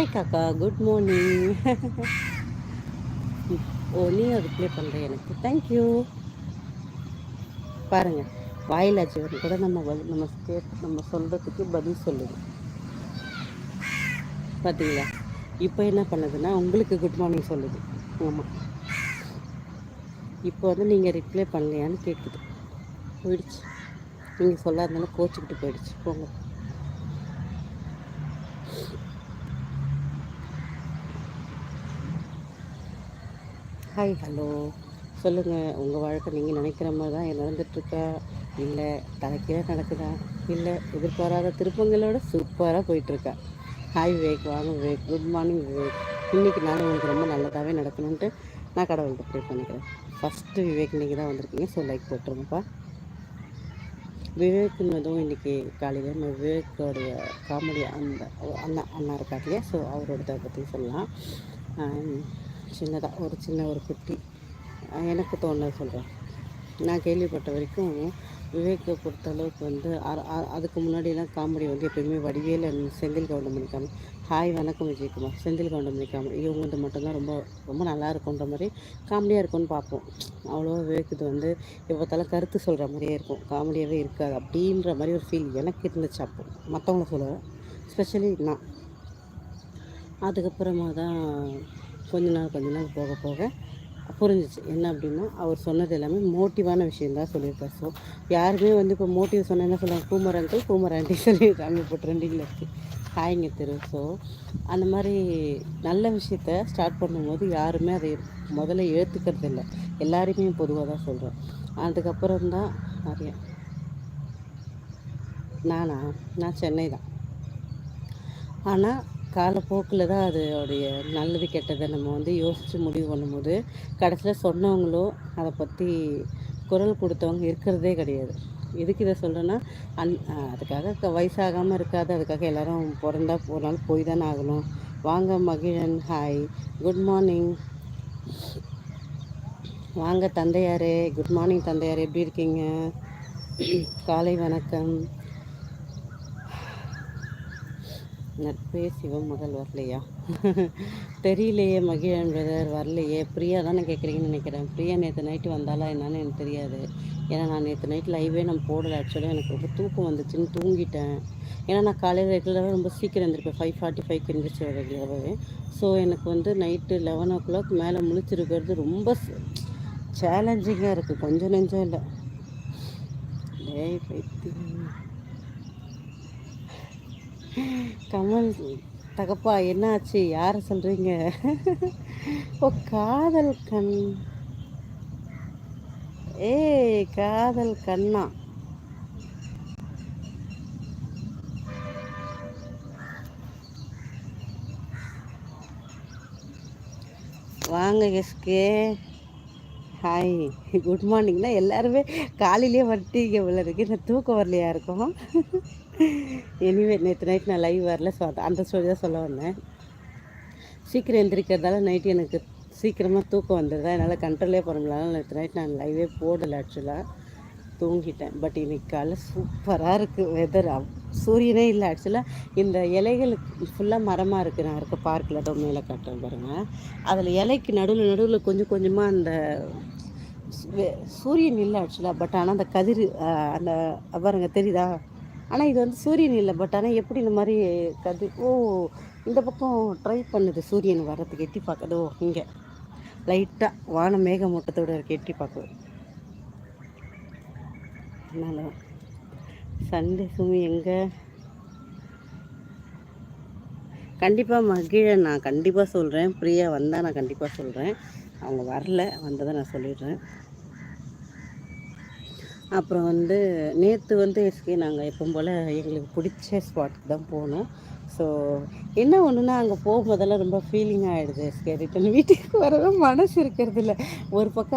Hi காக்கா good morning ஓ நீ reply பண்ணுற எனக்கு. தேங்க்யூ பாருங்கள் வாயில் அச்சுவன் கூட நம்ம பதில் நம்ம கேட் நம்ம சொல்கிறதுக்கு பதில் சொல்லுது. பார்த்தீங்களா இப்போ என்ன பண்ணுதுன்னா உங்களுக்கு குட் மார்னிங் சொல்லுது. ஆமாம் இப்போ வந்து நீங்கள் ரிப்ளை பண்ணலையான்னு கேட்குது போயிடுச்சு. நீங்கள் சொல்லாதனால கோச்சிக்கிட்டு போயிடுச்சு. போங்க. ஹாய் ஹலோ சொல்லுங்கள் உங்கள் வாழ்க்கை நீங்கள் நினைக்கிற மாதிரி தான் நடந்துட்டுருக்கா? இல்லை தலைக்கீழே நடக்குதா? இல்லை எதிர்பாராத திருப்பங்களோட சூப்பராக போயிட்டுருக்கா. ஹாய் விவேக் வாங்க விவேக் குட் மார்னிங் விவேக் இன்றைக்கி நாள் உங்களுக்கு ரொம்ப நல்லதாகவே நடக்கணுன்ட்டு நான் கடவுள்கிட்ட ப்ரே பண்ணிக்கிறேன். ஃபஸ்ட்டு விவேக் இன்றைக்கி தான் வந்திருக்கீங்க ஸோ லைக் போட்டுருங்கப்பா. விவேக்னதும் இன்றைக்கி காலையில் நம்ம விவேக்கோடைய காமெடி அந்த அண்ணா அண்ணா இருக்கார் இல்லையா? ஸோ அவரோட பற்றி சொல்லலாம். Um, சின்னதாக ஒரு சின்ன ஒரு குட்டி. எனக்கு தோணுது சொல்கிறேன் நான் கேள்விப்பட்ட வரைக்கும் விவேக்கை பொறுத்த அளவுக்கு வந்து அதுக்கு முன்னாடிலாம் காமெடி வந்து எப்பயுமே வடிவேல செந்தில் கவுண்டமணி காமெடி. ஹாய் வணக்கம் விஜயகுமார். செந்தில் கவுண்டமணி காமெடி. இவங்க வந்து மட்டும்தான் ரொம்ப ரொம்ப நல்லா இருக்குன்ற மாதிரி காமெடியாக இருக்கும்னு பார்ப்போம். அவ்வளோ விவேக்குது வந்து எப்போத்தாலும் கருத்து சொல்கிற மாதிரியே இருக்கும். காமெடியாகவே இருக்காது அப்படின்ற மாதிரி ஒரு ஃபீல் எனக்கு இருந்துச்சு அப்போ. மற்றவங்கள சொல்லுவேன் ஸ்பெஷலி நான். அதுக்கப்புறமா தான் கொஞ்ச நாள் கொஞ்ச நாள் போக போக புரிஞ்சிச்சு. என்ன அப்படின்னா அவர் சொன்னது எல்லாமே மோட்டிவான விஷயம் தான் ஸோ யாருமே வந்து இப்போ மோட்டிவ் சொன்னால் என்ன சொல்லுவாங்க? கூமர் அங்கிள் கூமர் ஆண்டி சொல்லியிருக்காங்க இப்போ ட்ரெண்டிங்கில் இருக்குது காய்ங்க தெரு. ஸோ அந்த மாதிரி நல்ல விஷயத்த ஸ்டார்ட் பண்ணும்போது யாருமே அதை முதல்ல ஏற்றுக்கிறது இல்லை. எல்லாருமே பொதுவாக தான் சொல்கிறேன் அதுக்கப்புறம் தான் நிறைய நானா? நான் சென்னை தான். ஆனால் காலப்போக்கில் தான் அதோடைய நல்லது கெட்டதை நம்ம வந்து யோசித்து முடிவு பண்ணும்போது கடைசியில் சொன்னவங்களோ அதை பற்றி குரல் கொடுத்தவங்க இருக்கிறதே கிடையாது. எதுக்கு இதை சொல்கிறேன்னா அந் அதுக்காக வயசாகாமல் இருக்காது அதுக்காக எல்லோரும் பிறந்தா போனாலும் போய் தானே ஆகணும். வாங்க மகிழன் ஹாய் குட் மார்னிங் வாங்க தந்தையாரே குட் மார்னிங் தந்தையார் எப்படி இருக்கீங்க? காலை வணக்கம். நட்பே சிவம் முதல் வரலையா? தெரியலையே மகிழன் பிரதர் வரலையே. பிரியா தானே கேட்குறீங்கன்னு நினைக்கிறேன். பிரியா நேற்று நைட்டு வந்தாலா என்னன்னு எனக்கு தெரியாது. ஏன்னா நான் நேற்று நைட் லைவே நான் போடலை. ஆக்சுவலாக எனக்கு ரொம்ப தூக்கம் வந்துச்சுன்னு தூங்கிட்டேன். ஏன்னா நான் காலையில் ரெகுலராக ரொம்ப சீக்கிரம் எழுந்திருப்பேன். ஃபைவ் ஃபார்ட்டி ஃபைவ் எழுந்திரிச்சு ரெகுலராகவே ஸோ எனக்கு வந்து நைட்டு லெவன் ஓ கிளாக் மேலே முழிச்சிருக்கிறது ரொம்ப சேலஞ்சிங்காக இருக்குது கொஞ்சம் நெஞ்சம் இல்லை. டேய் பைத்தியம். கமல் தகப்பா என்னாச்சு? யாரை சொல்கிறீங்க ஓ காதல் கண். ஏ காதல் கண்ணா. வாங்க எஸ்கே. ஹாய். குட் மார்னிங்னா எல்லாருமே காலையிலே வட்டிங்க உள்ள இருக்கு. இந்த தூக்கம் வரலையா இருக்கும்? எனிவே நேற்று நைட் நான் லைவ் வரல ஸோ அந்த ஸ்டோரி தான் சொல்ல வந்தேன். சீக்கிரம் எழுந்திரிக்கிறதால நைட்டு எனக்கு சீக்கிரமாக தூக்கம் வந்துடுதா என்னால் கண்ட்ரோலே பண்ண முடியல. நேற்று நைட் நான் லைவே போடலை ஆக்சுவலாக தூங்கிட்டேன். பட் இன்னைக்கு காலைல சூப்பராக இருக்குது வெதர் சூரியனே இல்லை ஆக்சுவலாக இந்த இலைகளுக்கு ஃபுல்லாக மரமாக இருக்குது நான் இருக்க பார்க்கில் தான் மேலே காட்டுறேன் பாருங்கள் அதில் இலைக்கு நடுவில் நடுவில் கொஞ்சம் கொஞ்சமாக அந்த சூரியன் இல்லை ஆக்சுவலாக பட் ஆனால் அந்த கதிர் அந்த பாருங்க தெரியுதா? ஆனால் இது வந்து சூரியன் இல்லை பட் ஆனால் எப்படி இந்த மாதிரி கது ஓ இந்த பக்கம் ட்ரை பண்ணுது சூரியன் வர்றதுக்கு எட்டி பார்க்குதோ இங்கே. லைட்டாக வான மேகமூட்டத்தோடு இருக்கு எட்டி பார்க்குது அதனால் சண்டே சுமி எங்கே? கண்டிப்பாக மகிழ நான் கண்டிப்பாக சொல்கிறேன் பிரியா வந்தால் நான் கண்டிப்பாக சொல்கிறேன் அவங்க வரல வந்ததை நான் சொல்லிடுறேன். அப்புறம் வந்து நேற்று வந்து எஸ்கே நாங்கள் எப்பவும் போல் எங்களுக்கு பிடிச்ச ஸ்பாட்டுக்கு தான் போனோம். ஸோ என்ன ஒன்றுனா அங்கே போகும்போதெல்லாம் ரொம்ப ஃபீலிங் ஆகிடுது எஸ்கே. ரிட்டன் வீட்டுக்கு வரவே மனசு இருக்கிறது இல்லை. ஒரு பக்கம்